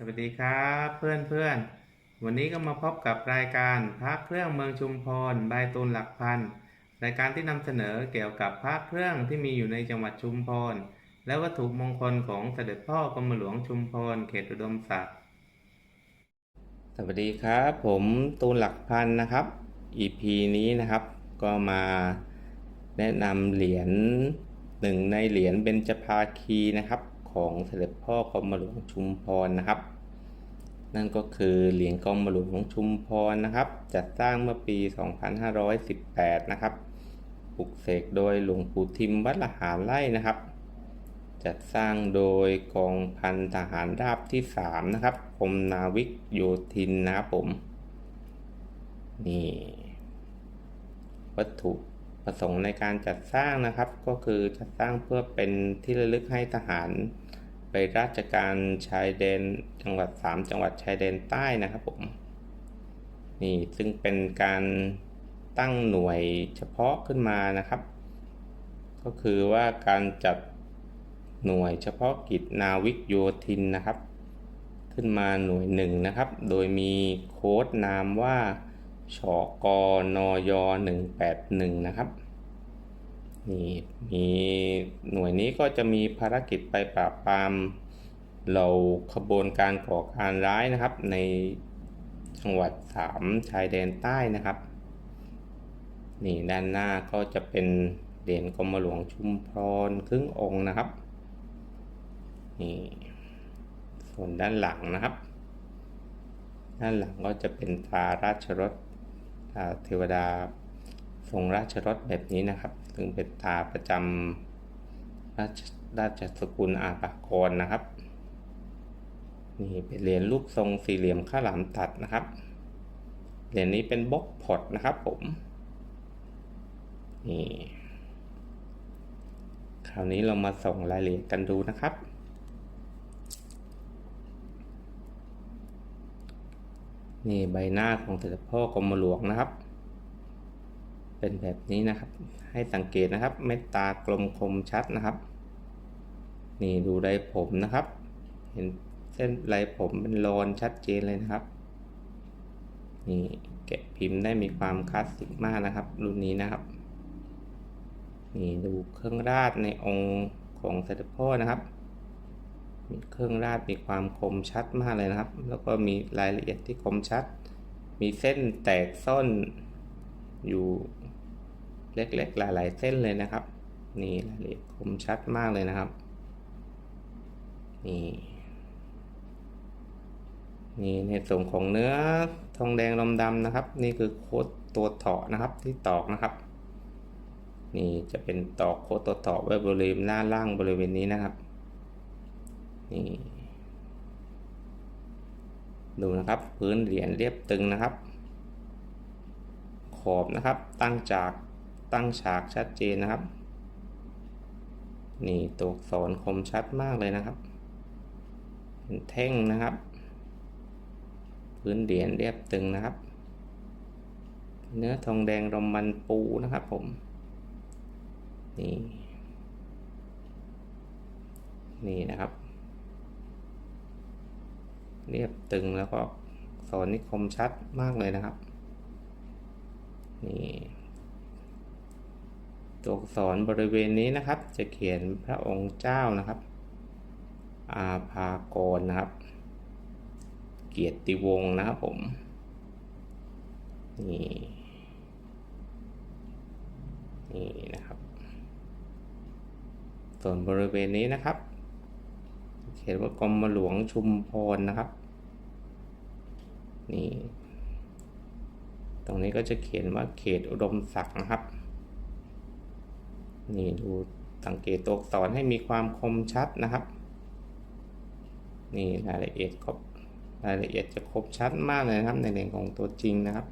สวัสดีครับเพื่อนเพื่อนวันนี้ก็มาพบกับรายการพระเครื่องเมืองชุมพรใบตูนหลักพันรายการที่นำเสนอเกี่ยวกับพระเครื่องที่มีอยู่ในจังหวัดชุมพรและวัตถุมงคลของเสด็จพ่อกรมหลวงชุมพรเขตอุดมศักดิ์สวัสดีครับ ผมตูนหลักพันนะครับ EP นี้นะครับ ก็มาแนะนำเหรียญหนึ่งในเหรียญเบญจภาคีนะครับ ของเสด็จพ่อกรมหลวงชุมพรนะครับ นั่นก็คือเหรียญกรมหลวงชุมพรนะครับ จัดสร้างเมื่อปี 2518 นะครับปลุกเสกโดยหลวงปู่ทิมวัดละหารไร่นะครับ จัดสร้างโดยกองพันทหารราบที่ 3 นะครับกรมนาวิกโยธินนะครับผม นี่ วัตถุประสงค์ในการจัดสร้างนะครับ ก็คือจัดสร้างเพื่อเป็นที่ระลึกให้ทหาร ไปราชการชายแดนจังหวัด 3 จังหวัดชายแดนใต้นะครับผม นี่ซึ่งเป็นการตั้งหน่วยเฉพาะขึ้นมานะครับ ก็คือว่าการจัดหน่วยเฉพาะกิจนาวิกโยธินนะครับ ขึ้นมาหน่วยหนึ่งนะครับ โดยมีโค้ดนามว่าชกนย181 นะครับ นี่มีหน่วยนี้ก็จะมีภารกิจไปปราบปรามเราขบวนการก่อการร้ายนะครับ ในจังหวัดสามชายแดนใต้นะครับ นี่ด้านหน้าก็จะเป็นเหรียญกรมหลวงชุมพรครึ่งองค์นะครับนี่ส่วนด้านหลังนะครับ ด้านหลังก็จะเป็นตราราชรถตราเทวดา ทรงราชรถแบบนี้นะครับ ซึ่งเป็นตาประจำราชราชสกุลอาภากรนะครับ นี่เป็นเหรียญรูปทรงสี่เหลี่ยมข้าวหลามตัดนะครับ เหรียญนี้เป็นบล็อกพอตนะครับผม นี่ คราวนี้เรามาส่งรายละเอียดกันดูนะครับนี่ใบหน้าของเสด็จพ่อกรมหลวงนะครับ เป็นแบบนี้นะครับ ให้สังเกตนะครับ เม็ดตากลมคมชัดนะครับ นี่ดูไรผมนะครับ เห็นเส้นไรผมเป็นรอนชัดเจนเลยนะครับ นี่แกะพิมพ์ได้มีความคลาสสิกมากนะครับ รุ่นนี้นะครับ นี่ดูเครื่องราดในองค์ของเสด็จพ่อนะครับมีเครื่องราดมีความคมชัดมากเลยนะครับ แล้วก็มีรายละเอียดที่คมชัด มีเส้นแตกซ่อนอยู่ เล็กๆ หลายๆ เส้นเลยนะครับ นี่รายละเอียดคมชัดมากเลยนะครับ นี่ นี่ในส่วนของเนื้อทองแดงลมดำนะครับ นี่คือโค้ดตัวเถาะนะครับที่ตอกนะครับ นี่จะเป็นตอกโค้ดตัวเถาะไว้บริเวณหน้าล่างบริเวณนี้นะครับ นี่ดูนะครับพื้นเหรียญเรียบตึงนะครับ ขอบนะครับตั้งจาก ตั้งฉากชัดเจนนะครับ นี่ตัวอักษรคมชัดมากเลยนะครับเป็นแท่งนะครับ พื้นเหรียญเรียบตึงนะครับ เนื้อทองแดงรมมันปูนะครับผม นี่ นี่นะครับ เรียบตึงแล้วก็สอนนิคมชัดมากเลยนะครับ นี่ ตัวอักษรบริเวณนี้นะครับ จะเขียนพระองค์เจ้านะครับ อาภากรนะครับ เกียรติวงศ์นะครับผมนี่นี่นะครับ ส่วนบริเวณนี้นะครับ เขียนว่ากรมหลวงชุมพรนะครับ นี่ ตรงนี้ก็จะเขียนว่าเขตอุดมศักดิ์นะครับ นี่ดูสังเกตตัวอักษรให้มีความคมชัดนะครับ นี่รายละเอียดครบรายละเอียดจะครบชัดมากเลยนะครับในเรื่องของตัวจริงนะครับ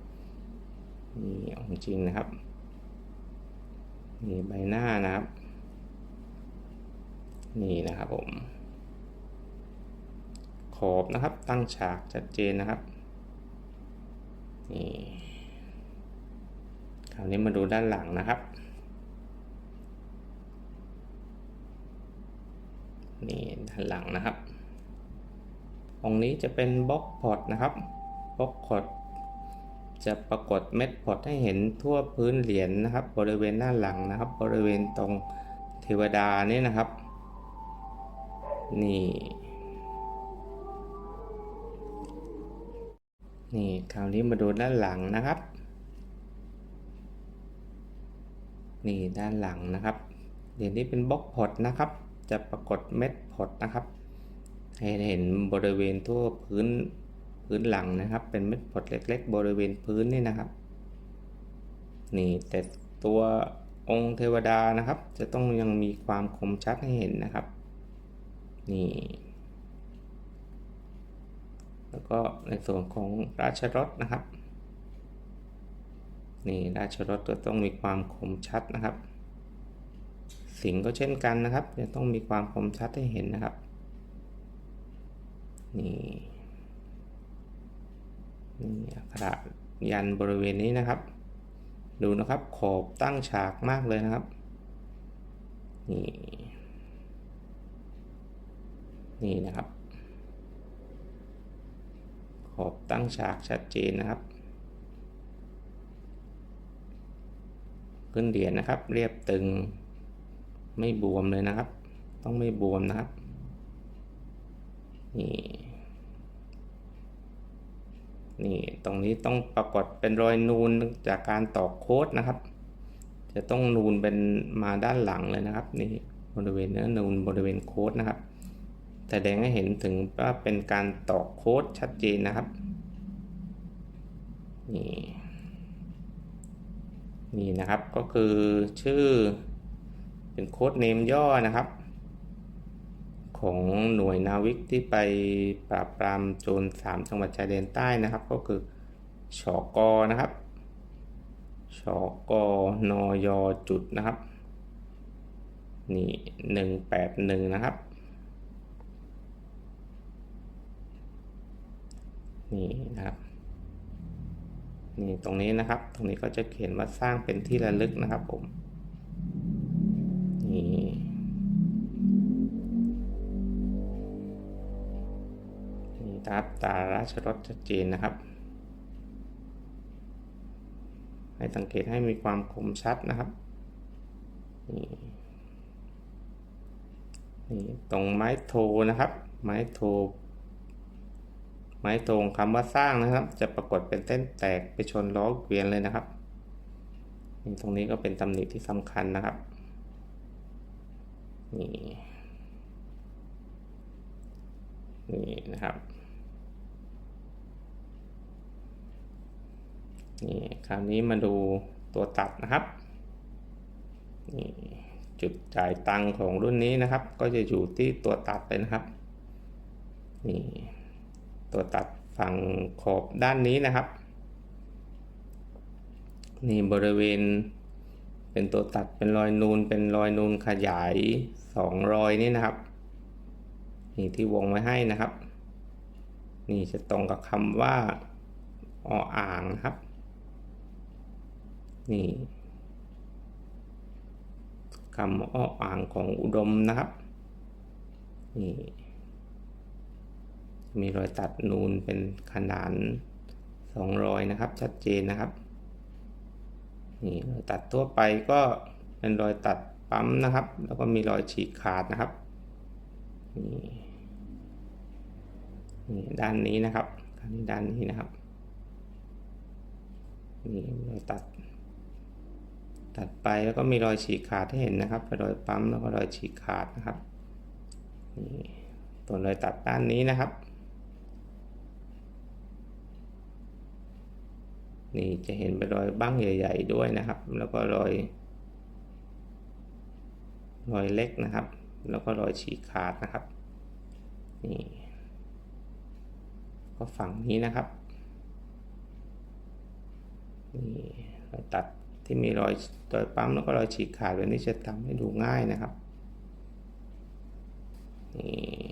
นี่ของจริงนะครับนี่ใบหน้านะครับ นี่นะครับผม ขอบนะครับตั้งฉากชัดเจนนะครับนี่คราวนี้มาดูด้านหลังนะครับ นี่ด้านหลังนะครับองนี้จะเป็นบล็อกพอตนะครับบล็อกพอตจะปรากฏเม็ดพอตให้เห็นทั่วพื้นเหรียญนะครับ บริเวณด้านหลังนะครับ บริเวณตรงเทวดานี่นะครับ นี่ นี่คราวนี้มาดูด้านหลังนะครับนี่ด้านหลังนะครับเหรียญนี้เป็นบล็อกพอตนะครับ จะปรากฏเม็ดพอตนะครับ ให้เห็นบริเวณทั่วพื้นพื้นหลังนะครับ เป็นเม็ดพอตเล็ก ๆ บริเวณพื้นนี่นะครับ นี่แต่ตัวองค์เทวดานะครับ จะต้องยังมีความคมชัดให้เห็นนะครับ นี่ แล้วก็ในส่วนของราชรถนะครับ นี่ราชรถก็ต้องมีความคมชัดนะครับ สิงก็เช่นกันนะครับ จะต้องมีความคมชัดให้เห็นนะครับ นี่นี่อักขระยันบริเวณนี้นะครับ ดูนะครับขอบตั้งฉากมากเลยนะครับ นี่ นี่นะครับ ขอบตั้งฉากชัดเจนนะครับ ขึ้นเหรียญนะครับ เรียบตึง ไม่บวมเลยนะครับ ต้องไม่บวมนะครับ นี่ นี่ตรงนี้ต้องปรากฏเป็นรอยนูนจากการตอกโค้ดนะครับ จะต้องนูนเป็นมาด้านหลังเลยนะครับ นี่บริเวณเนื้อนูนบริเวณโค้ดนะครับแสดงให้เห็นถึงว่าเป็นการตอกโค้ดชัดเจนนะครับ นี่นี่นะครับก็คือชื่อ เป็นโค้ดเนมย่อนะครับ ของหน่วยนาวิกที่ไปปราบปรามโจรสามจังหวัดชายแดนใต้นะครับ ก็คือชอกอนะครับชอกอนอยจุดนะครับ นี่หนึ่งแปดหนึ่งนะครับนี่นะครับนี่ตรงนี้นะครับ ตรงนี้ก็จะเขียนว่าสร้างเป็นที่ระลึกนะครับผม นี่นี่ครับตาราชรถชัดเจนนะครับ ให้สังเกตให้มีความคมชัดนะครับ นี่นี่ตรงไม้โทนะครับ ไม้โท ไม้ตรงคำว่าสร้างนะครับ จะปรากฏเป็นเส้นแตกไปชนล้อเกวียนเลยนะครับนี่ตรงนี้ก็เป็นตำหนิที่สำคัญนะครับ นี่นี่นะครับ นี่คราวนี้มาดูตัวตัดนะครับ นี่จุดจ่ายตังค์ของรุ่นนี้นะครับ ก็จะอยู่ที่ตัวตัดเลยนะครับ นี่ตัวตัดฝั่งขอบด้านนี้นะครับ นี่บริเวณ เป็นตัวตัดเป็นรอยนูนเป็นรอยนูนขยายสองรอยนี่นะครับนี่ที่วงไว้ให้นะครับ นี่จะตรงกับคำว่าออ่างนะครับ นี่คำอ้ออ่างของอุดมนะครับ นี่ มีรอยตัดนูนเป็นขนานสองรอยนะครับ ชัดเจนนะครับ นี่รอยตัดทั่วไปก็เป็นรอยตัดปั๊มนะครับ แล้วก็มีรอยฉีกขาดนะครับนี่นี่ด้านนี้นะครับด้านนี้ด้านนี้นะครับนี่รอยตัด ตัดไปแล้วก็มีรอยฉีกขาดให้เห็นนะครับเป็นรอยปั๊มแล้วก็รอยฉีกขาดนะครับนี่ตัวรอยตัดด้านนี้นะครับ นี่จะเห็นเป็นรอยบ้างใหญ่ ๆ ด้วยนะครับ แล้วก็รอย รอยเล็กนะครับ แล้วก็รอยฉีกขาดนะครับนี่ก็ฝั่งนี้นะครับนี่รอยตัดที่มีรอยรอยปั๊มแล้วก็รอยฉีกขาดแบบนี้จะทำให้ดูง่ายนะครับนี่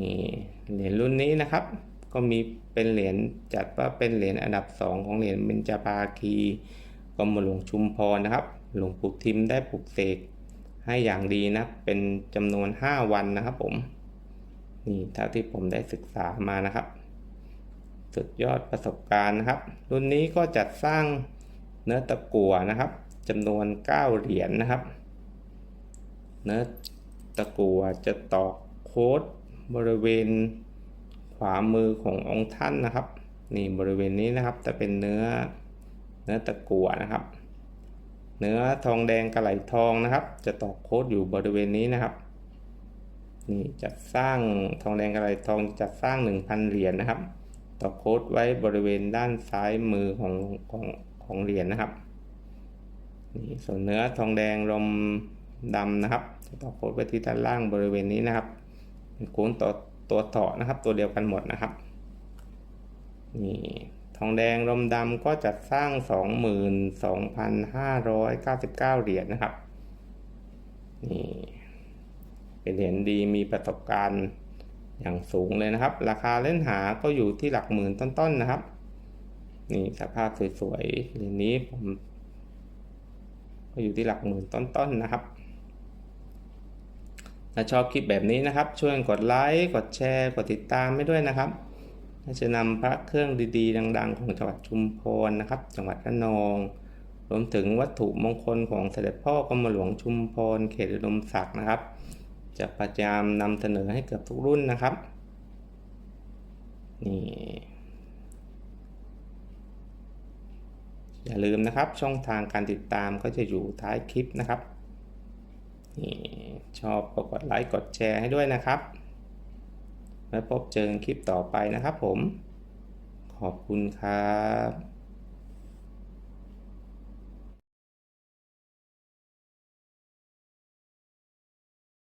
นี่เหรียญรุ่นนี้นะครับ ก็มีเป็นเหรียญจัดว่าเป็นเหรียญอันดับสองของเหรียญเบญจภาคีกรมหลวงชุมพรนะครับ หลวงปู่ทิมได้ปลุกเสกให้อย่างดีนะเป็นจำนวน 5 วันนะครับผมนี่เท่าที่ผมได้ศึกษามานะครับ สุดยอดประสบการณ์นะครับ รุ่นนี้ก็จัดสร้างเนื้อตะกั่วนะครับจำนวน 9 เหรียญนนะครับ เนื้อตะกั่วจะตอกโค้ดบริเวณ ขวามือขององค์ท่านนะครับ นี่บริเวณนี้นะครับจะเป็นเนื้อเนื้อตะกั่วนะครับ เนื้อทองแดงกระไหลทองนะครับ จะตอกโคดอยู่บริเวณนี้นะครับนี่จัดสร้างทองแดงกระไหลทองจัดสร้าง 1,000 เหรียญนนะครับตอกโค้ดไว้บริเวณด้านซ้ายมือของของของเหรียญนะครับนี่ส่วนเนื้อทองแดงลมดำนะครับจะตอกโค้ดไว้ที่ด้านล่างบริเวณนี้นะครับโค้ดต่อ ตัวต่อนะครับ ตัวเดียวกันหมดนะครับนี่ทองแดงลมดำก็จัดสร้าง 22,599 เหรียญนะครับนี่เป็นเหรียญดีมีประสบการณ์อย่างสูงเลยนะครับ ราคาเล่นหาก็อยู่ที่หลักหมื่นต้นๆนะครับ นี่สภาพสวยๆเหรียญนี้ผมก็อยู่ที่หลักหมื่นต้นๆนะครับ ถ้าชอบคลิปแบบนี้นะครับ ช่วยกดไลค์ กดแชร์ กดติดตามให้ด้วยนะครับจะนำพระเครื่องดีๆ ดัง ๆ ของจังหวัดชุมพรนะครับ จังหวัดระนอง รวมถึงวัตถุมงคลของเสด็จพ่อกรมหลวงชุมพรเขตอุดมศักดิ์นะครับ จะพยายามนำเสนอให้เกือบทุกรุ่นนะครับนี่อย่าลืมนะครับช่องทางการติดตามก็จะอยู่ท้ายคลิปนะครับนี่ ชอบก็กดไลค์กดแชร์ให้ด้วยนะครับ ไว้พบเจอกันคลิปต่อไปนะครับผม ขอบคุณครับ